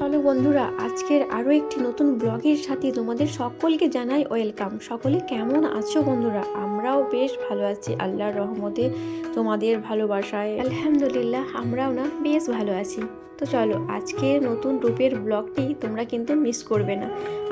চলো বন্ধুরা, আজকের আরও একটি নতুন ব্লগের সাথে তোমাদের সকলকে জানাই ওয়েলকাম। সকলে কেমন আছো বন্ধুরা? আমরাও বেশ ভালো আছি, আল্লাহর রহমতে তোমাদের ভালোবাসায়। আলহামদুলিল্লাহ, আমরাও না, বেশ ভালো আছি। তো চলো, আজকের নতুন রূপের ব্লগটি তোমরা কিন্তু মিস করবে না।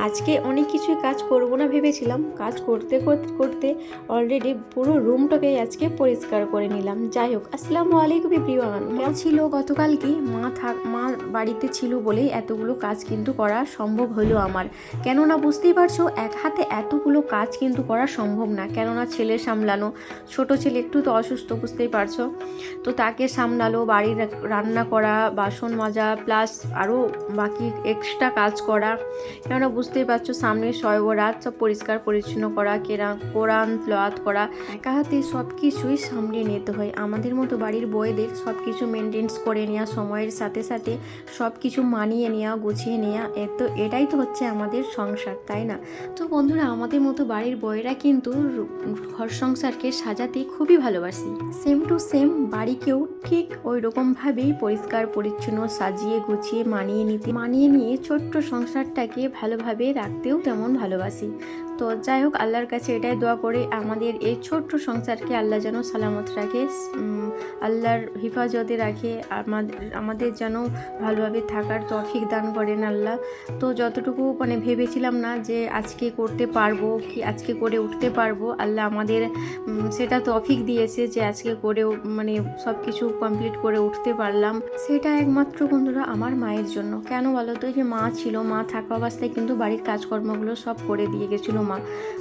আজকে অনেক কিছুই কাজ করব না ভেবেছিলাম। কাজ করতে করতে অলরেডি পুরো রুমটাকে আজকে পরিষ্কার করে নিলাম। যাই হোক, আসসালামু আলাইকুম প্রিয়ান মা ছিল গতকালকে মা থাক, মা বাড়িতে ছিল বলেই এতগুলো কাজ কিন্তু করা সম্ভব হলো আমার। কেননা বুঝতেই পারছ, এক হাতে এতগুলো কাজ কিন্তু করা সম্ভব না। কেননা ছেলে সামলানো, ছোট ছেলে একটু তো অসুস্থ, বুঝতেই পারছ? তো তাকে সামলালো, বাড়ির রান্না করা, বাসন মাজা প্লাস আরও বাকি এক্সট্রা কাজ করা। কেননা বুঝতেই পারছ, সামনে রাত সব পরিষ্কার পরিচ্ছন্ন করা কেরা কোরআন প্লাত করা। একা হাতে সব কিছুই সামলে নিতে হয়। আমাদের মতো বাড়ির বউদের সব কিছু মেনটেন্স করে নেওয়া, সময়ের সাথে সাথে সব কিছু মানিয়ে নেওয়া গুছিয়ে নেওয়া এত এটাই তো হচ্ছে আমাদের সংসার, তাই না? তো বন্ধুরা, আমাদের মতো বাড়ির বউয়েরা কিন্তু ঘর সংসারকে সাজাতে খুবই ভালোবাসি। সেম টু সেম বাড়িকেও ঠিক ওই রকমভাবেই পরিষ্কার, পরিচ্ছন্ন সাজিয়ে, গুছিয়ে, মানিয়ে নিতে, মানিয়ে নিয়ে ছোট্ট সংসারটাকে ভালোভাবে রাখতেও তেমন ভালোবাসি। তো যাই হোক, আল্লাহর কাছে এটাই দোয়া করে, আমাদের এই ছোট্ট সংসারকে আল্লাহ যেন সালামত রাখে আল্লাহর হেফাজতে রাখে, আমাদের আমাদের যেন ভালোভাবে থাকার তৌফিক দান করেন আল্লাহ। তো যতটুকু মানে ভেবেছিলাম না যে আজকে করতে পারব, কি আজকে করে উঠতে পারব, আল্লাহ আমাদের সেটা তৌফিক দিয়েছে যে আজকে করে মানে সব কিছু কমপ্লিট করে উঠতে পারলাম। সেটা একমাত্র বন্ধুরা আমার মায়ের জন্য। কেন বলো তো? যে মা ছিল, মা থাকা অবস্থায় কিন্তু বাড়ির কাজকর্মগুলো সব করে দিয়ে গেছিল মা।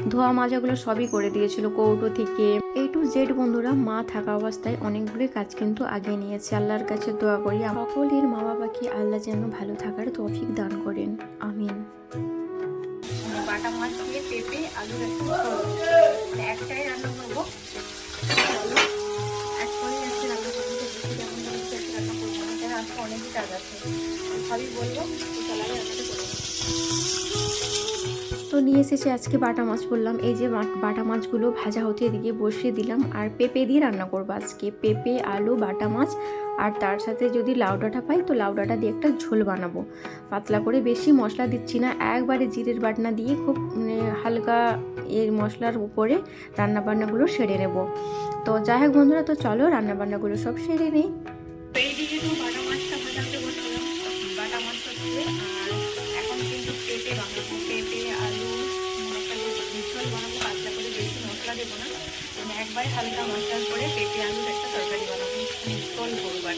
ধোয়া মাজাগুলো সবই করে দিয়েছিল কৌটো থেকে। এ টু জেড বন্ধুরা, মা থাকা অবস্থায় অনেকগুলো কাজ কিন্তু আগে নিয়েছে। আল্লাহর কাছে দোয়া করি সকলের মা বাবাকে আল্লাহ যেন ভালো থাকার তৌফিক দান করেন। আমিন। বাটা মাছ দিয়ে পেঁপে একটা মানে একটাই রান্না করব। অনেকই কাজ আছে। সবই বলব। তো নিয়ে এসেছে আজকে বাটা মাছ বললাম। এই যে বাটা মাছগুলো ভাজা হতে এদিকে বসিয়ে দিলাম। আর পেঁপে দিয়ে রান্না করব আজকে। পেঁপে আলু বাটা মাছ আর তার সাথে যদি লাউ ডাঁটা পাই, তো লাউ ডাঁটা দিয়ে একটা ঝোল বানাবো। পাতলা করে বেশি মশলা দিচ্ছি না, একবারে জিরের বাটনা দিয়ে খুব মানে হালকা এর মশলার উপরে রান্না বান্নাগুলো সেরে নেব। তো যাই হোক বন্ধুরা, তো চলো রান্না বান্নাগুলো সব সেরে নিই। পেঁপে আলু বানাবো, পাতলা করে বেশি মশলা দেবো না। মানে একবারে হালকা মশলা করে পেঁপে আলুর একটা তরকারি বানাবো মানে ঝোল করব আর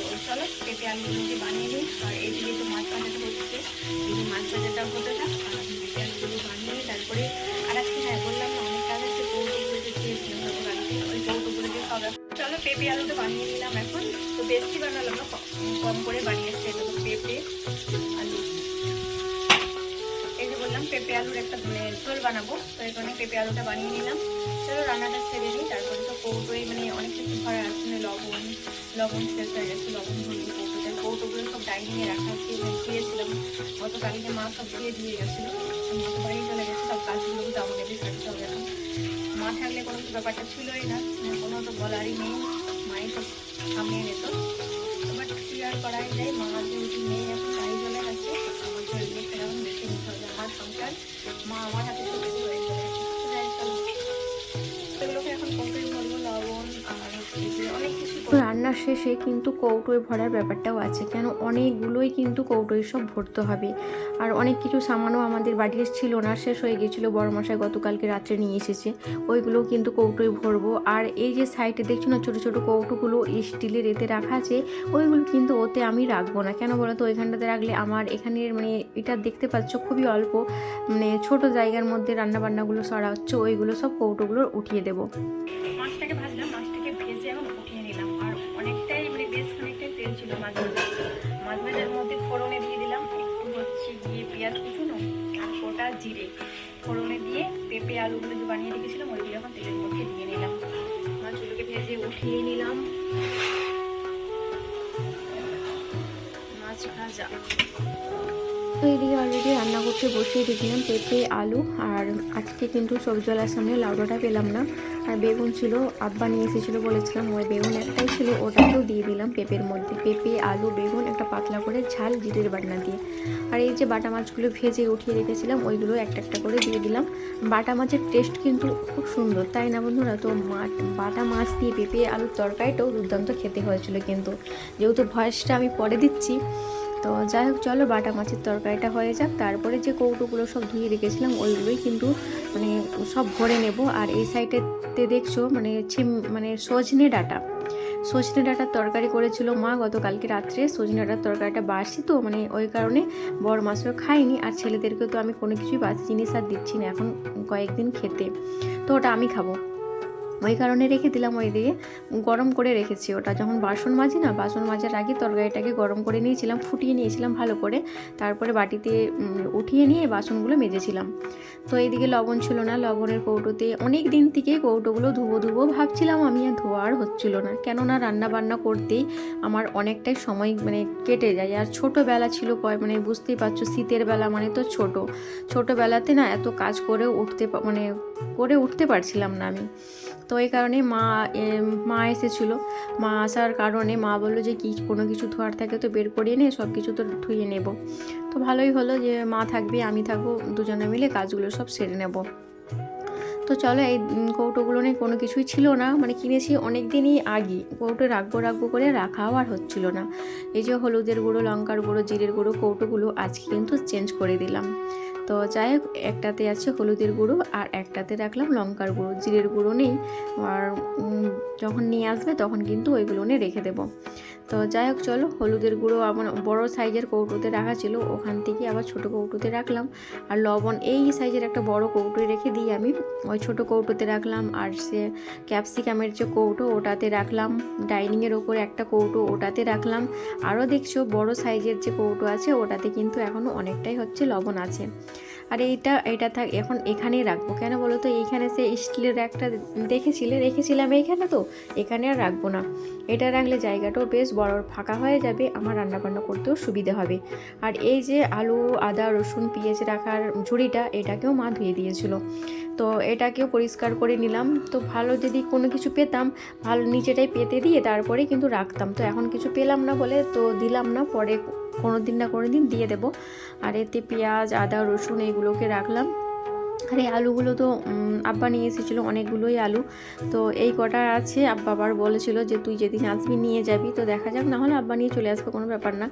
তো চলো পেঁপে আলুগুলোকে বানিয়ে নিই আর এইদিকে তো মাছ ভাজাটা হচ্ছে এই মাছ ভাজাটা হতে থাক আর আমি পেঁপে আলুগুলো বানিয়ে তারপরে আর আজকে হ্যাঁ বললাম না অনেক কাজ আছে কৌটোগুলো যে খেয়েছিলাম তখন ওই কৌটোগুলো দিয়ে খাওয়া চলো পেঁপে আলুটা বানিয়ে নিলাম এখন তো বেশি বানালাম না কম করে বানিয়েছে তো পেঁপে পেঁপে আলুর একটা মানে ঝোল বানাবো। তো এই কারণে পেঁপে আলুটা বানিয়ে নিলাম। চলো রান্নাটা ছেড়ে দিই তারপরে তো কৌটোই মানে অনেক কিছু ঘরে আসলে লবণ লবণ শেষ হয়ে গেছে, লবণ ধরবো কৌটোতে। কৌটোগুলো সব ডাইনিংয়ে রাখা আছে দিয়েছিলাম। গতকালকে মা সব দিয়ে দিয়ে গেছিল। বাড়ি চলে গেছে, সব কাজগুলো তো আমাদের সারতে হবে এখন। মা থাকলে কোনো ব্যাপারটা ছিলই না মানে কোনো তো বলারই নেই মায়ের সব সামনে নিত। বাট কি আর করাই যায়, মা যেহেতু নেই এখন হবে মা আমার হাতে রান্নার শেষে কিন্তু কৌটোয় ভরার ব্যাপারটাও আছে, কেন অনেকগুলোই কিন্তু কৌটোয় সব ভরতে হবে। আর অনেক কিছু সামানও আমাদের বাড়ির ছিল না, শেষ হয়ে গেছিল বড় মশাই গতকালকে রাত্রে নিয়ে এসেছে। ওইগুলো কিন্তু কৌটোয় ভরবো। আর এই যে সাইডে দেখছ না, ছোটো ছোটো কৌটোগুলো স্টিলের এতে রাখা আছে, ওইগুলো কিন্তু ওতে আমি রাখব না। কেন বলো তো? ওইখানটাতে রাখলে আমার এখানের মানে এটা দেখতে পাচ্ছ, খুবই অল্প। মানে ছোট জায়গার মধ্যে রান্নাবান্নাগুলো সরা হচ্ছে ওইগুলো সব কৌটোগুলো উঠিয়ে দেবো। তো এইদিকে অলরেডি রান্না করতে বসিয়ে দিয়েছিলাম পেঁপে, আলু, আর আজকে কিন্তু সবজিওয়ালার সামনে লাউডাটা পেলাম না। আর বেগুন ছিল, আব্বা নিয়ে এসেছিল বলেছিলাম, ওই বেগুন একটাই ছিল, ওটাকেও দিয়ে দিলাম পেঁপের মধ্যে। পেঁপে, আলু, বেগুন একটা পাতলা করে ঝাল জিরের বাটনা দিয়ে। আর এই যে বাটা মাছগুলো ভেজে উঠিয়ে রেখেছিলাম, ওইগুলো একটা একটা করে দিয়ে দিলাম। বাটা মাছের টেস্ট কিন্তু খুব সুন্দর, তাই না বন্ধুরা? তো মাছ বাটা মাছ দিয়ে পেঁপে, আলুর তরকারিটাও দুর্দান্ত খেতে হয়েছিল কিন্তু। যেহেতু ভয়েসটা আমি পরে দিচ্ছি তো যাই হোক, চলো বাটা মাছের তরকারিটা হয়ে যাক। তারপরে যে কৌটোগুলো সব ধুয়ে রেখেছিলাম, ওইগুলোই কিন্তু মানে সব ভরে নেব। আর এই সাইডেতে দেখছ মানে ছিম মানে সজনে ডাটা। সজনে ডাটার তরকারি করেছিল মা গতকালকে রাত্রে। সজনে ডাটার তরকারিটা বাসি তো মানে ওই কারণে বড় মাছও খাইনি আর ছেলেদেরকে তো আমি কোনো কিছুই বাসি জিনিস আর দিচ্ছি না এখন কয়েকদিন খেতে। তো ওটা আমি খাব। ওই কারণে রেখে দিলাম ওই দিকে গরম করে রেখেছি ওটা। যখন বাসন মাজি না, বাসন মাজার আগে তরকারিটাকে গরম করে নিয়েছিলাম, ফুটিয়ে নিয়েছিলাম ভালো করে। তারপরে বাটিতে উঠিয়ে নিয়ে বাসনগুলো মেজেছিলাম। তো এইদিকে লবণ ছিল না, লবণের কৌটোতে অনেক দিন থেকে কৌটোগুলো ধুবো ধুবো ভাবছিলাম আমি, আর ধোয়া আর হচ্ছিল না। কেননা রান্না বান্না করতেই আমার অনেকটাই সময় মানে কেটে যায়। আর ছোটোবেলা ছিল কয় মানে বুঝতেই পারছ, শীতের বেলা মানে তো ছোট। ছোটোবেলাতে না এত কাজ করে উঠতে মানে করে উঠতে পারছিলাম না আমি। তো এই কারণে মা মা এসেছিল। মা আসার কারণে মা বলল যে, কি, কোনো কিছু ধোয়ার থাকে তো বের করিয়ে নে সব কিছু তো ধুয়ে নেব। তো ভালোই হলো যে, মা থাকবে, আমি থাকব, দুজনে মিলে কাজগুলো সব সেরে নেব। তো চলো, এই কৌটোগুলো নিয়ে কোনো কিছুই ছিল না মানে কিনেছি অনেক দিনই আগে। কৌটো রাখব রাখব করে রাখাও আর হচ্ছিল না। এই যে হলুদের গুঁড়ো, লঙ্কার গুঁড়ো, জিরের গুঁড়ো, কৌটোগুলো আজকে কিন্তু চেঞ্জ করে দিলাম। তো যাই হোক, একটাতে আছে হলুদের গুঁড়ো আর একটাতে রাখলাম লঙ্কার গুঁড়ো। জিরের গুঁড়ো নেই। আর যখন নিয়ে আসবে তখন কিন্তু ওইগুলো নিয়ে রেখে দেবো। তো যাই হোক, চলো, হলুদের গুঁড়ো আমার বড় সাইজের কৌটোতে রাখা ছিল, ওখান থেকে আবার ছোটো কৌটোতে রাখলাম। আর লবণ, এই সাইজের একটা বড় কৌটোয় রেখে দিই আমি। ওই ছোটো কৌটোতে রাখলাম, আর সে ক্যাপসিকামের যে কৌটো, ওটাতে রাখলাম। ডাইনিংয়ের ওপরে একটা কৌটো, ওটাতে রাখলাম। আরও দেখছ, বড় সাইজের যে কৌটো আছে, ওটাতে কিন্তু এখনও অনেকটাই হচ্ছে লবণ আছে। আর এইটা এটা থাক, এখন এখানেই রাখব। কেন বলো তো? এইখানে সে স্টিলের একটা দেখেছিলে, রেখেছিলাম এইখানে তো? এখানে আর রাখব না। এটা রাখলে জায়গাটাও বেশ বড় ফাঁকা হয়ে যাবে, আমার রান্নাবান্না করতেও সুবিধে হবে। আর এই যে আলু, আদা, রসুন, পেঁয়াজ রাখার ঝুড়িটা, এটাকেও মা ধুয়ে দিয়েছিল। তো এটাকেও পরিষ্কার করে নিলাম। তো ভালো যদি কোনো কিছু পেতাম, ভালো নিচেটাই পেতে দিয়ে তারপরে কিন্তু রাখতাম। তো এখন কিছু পেলাম না বলে তো দিলাম না, পরে কোনো দিন না কোনো দিন দিয়ে দেবো। আর এতে পেঁয়াজ, আদা, রসুন এইগুলোকে রাখলাম। আর এই আলুগুলো তো আব্বা নিয়ে এসেছিল অনেকগুলোই আলু। তো এই কটা আছে, আব্বা আবার বলেছিল যে তুই যেদিন আসবি নিয়ে যাবি। তো দেখা যাক, না হলে আব্বা নিয়ে চলে আসবে, কোনো ব্যাপার না।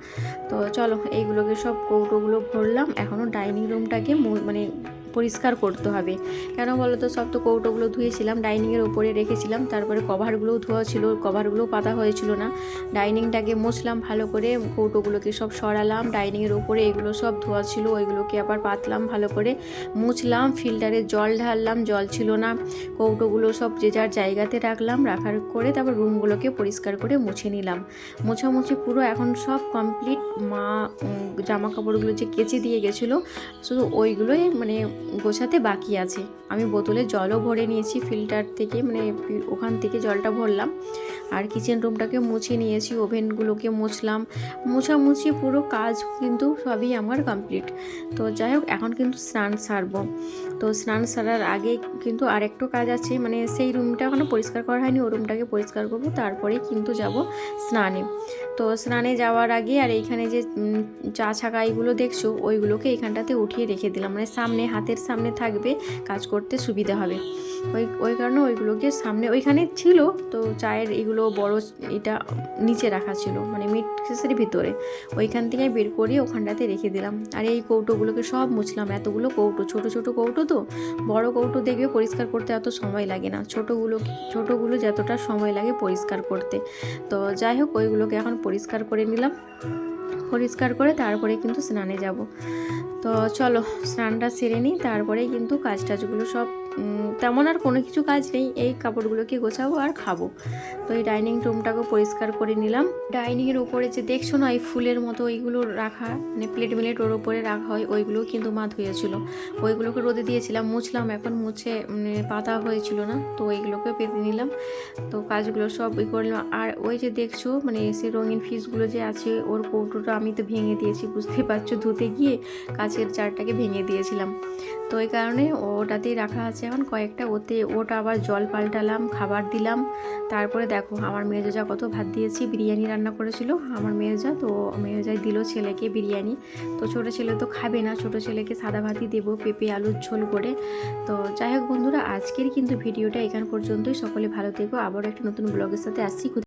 তো চলো, এইগুলোকে সব কৌটোগুলো ভরলাম। এখনও ডাইনিং রুমটাকে মানে পরিষ্কার করতে হবে। কেন বলো তো সব তো কৌটোগুলো ধুয়েছিলাম, ডাইনিংয়ের উপরে রেখেছিলাম, তারপরে কভারগুলোও ধোয়া ছিল, কভারগুলোও পাতা হয়েছিল না। ডাইনিংটাকে মুছলাম ভালো করে, কৌটোগুলোকে সব সরালাম, ডাইনিংয়ের উপরে এগুলো সব ধোয়া ছিল, ওইগুলোকে আবার পাতলাম ভালো করে। মুছলাম, ফিল্টারে জল ঢাললাম, জল ছিল না। কৌটোগুলো সব যে যার জায়গাতে রাখলাম, রাখার করে তারপর রুমগুলোকে পরিষ্কার করে মুছে নিলাম। মোছামুছি পুরো এখন সব কমপ্লিট। মা জামা কাপড়গুলো যে কেচে দিয়ে গেছিল, শুধু ওইগুলোই মানে গোছাতে বাকি আছে। আমি বোতলে জলও ভরে নিয়েছি, ফিল্টার থেকে মানে ওখান থেকে জলটা ভরলাম। আর কিচেন রুমটাকে মুছে নিয়েছি ওভেনগুলোকে মুছলাম। মোছামুছি পুরো কাজ কিন্তু সবই আমার কমপ্লিট তো যাই হোক, এখন কিন্তু স্নান সারবো। তো স্নান সারার আগে কিন্তু আর একটু কাজ আছে মানে সেই রুমটা এখনও পরিষ্কার করা হয়নি ও রুমটাকে পরিষ্কার করব, তারপরে কিন্তু যাব স্নানে। তো স্নানে যাওয়ার আগে আর এইখানে যে চা ছাকা এইগুলো দেখছ, ওইগুলোকে এখানটাতে উঠিয়ে রেখে দিলাম মানে সামনে, হাতের সামনে থাকবে, কাজ করতে সুবিধা হবে। ওই ওই কারণে ওইগুলোকে সামনে, ওইখানে ছিল তো চায়ের এগুলো বড় এটা নিচে রাখা ছিল মানে মিট কেসের ভিতরে। ওইখান থেকে বের করে ওখানটাতে রেখে দিলাম। আর এই কৌটোগুলোকে সব মুছলাম। এতগুলো কৌটো, ছোট ছোট কৌটো তো। বড় কৌটো দেখবে পরিষ্কার করতে এত সময় লাগে না। ছোটোগুলো ছোটোগুলো যতটা সময় লাগে পরিষ্কার করতে। তো যাই হোক, ওইগুলোকে এখন পরিষ্কার করে নিলাম। পরিষ্কার করে তারপরে কিন্তু স্নানে যাব। তো চলো, স্নানটা সেরে নিই। তারপরেই কিন্তু কাজ টাজগুলো সব তেমন আর কোনো কিছু কাজ নেই। এই কাপড়গুলোকে গোছাবো আর খাব। তো এই ডাইনিং রুমটাকে পরিষ্কার করে নিলাম। ডাইনিংয়ের ওপরে যে দেখছ না, এই ফুলের মতো ওইগুলো রাখা মানে প্লেট মিলেট ওর ওপরে রাখা হয় ওইগুলো কিন্তু মা ধুয়েছিল। ওইগুলোকে রোদে দিয়েছিলাম, মুছলাম। এখন মুছে মানে পাতা হয়েছিল না, তো ওইগুলোকে পেতে নিলাম। তো কাজগুলো সব ই করলাম আর ওই যে দেখছ মানে সে রঙিন ফিসগুলো যে আছে, ওর কৌটোটা আমি তো ভেঙে দিয়েছি, বুঝতে পারছ? ধুতে গিয়ে কাছের চারটাকে ভেঙে দিয়েছিলাম। তো এই কারণে ওটাতেই রাখা আছে এখন। কয়েকটা ওতে ওটা আবার জল পাল্টালাম, খাবার দিলাম। তারপরে দেখো, আমার মেয়েজা কত ভাত দিয়েছি, বিরিয়ানি রান্না করেছিল। আমার মেয়েজা, তো মেয়েজাই দিল ছেলেকে বিরিয়ানি। তো ছোটো ছেলে তো খাবে না, ছোটো ছেলেকে সাদা ভাতই দেবো, পেঁপে, আলুর ঝোল করে। তো যাই হোক বন্ধুরা, আজকের কিন্তু ভিডিওটা এখান পর্যন্তই। সকলে ভালো থেকো। আবারও একটা নতুন ব্লগের সাথে আসছি।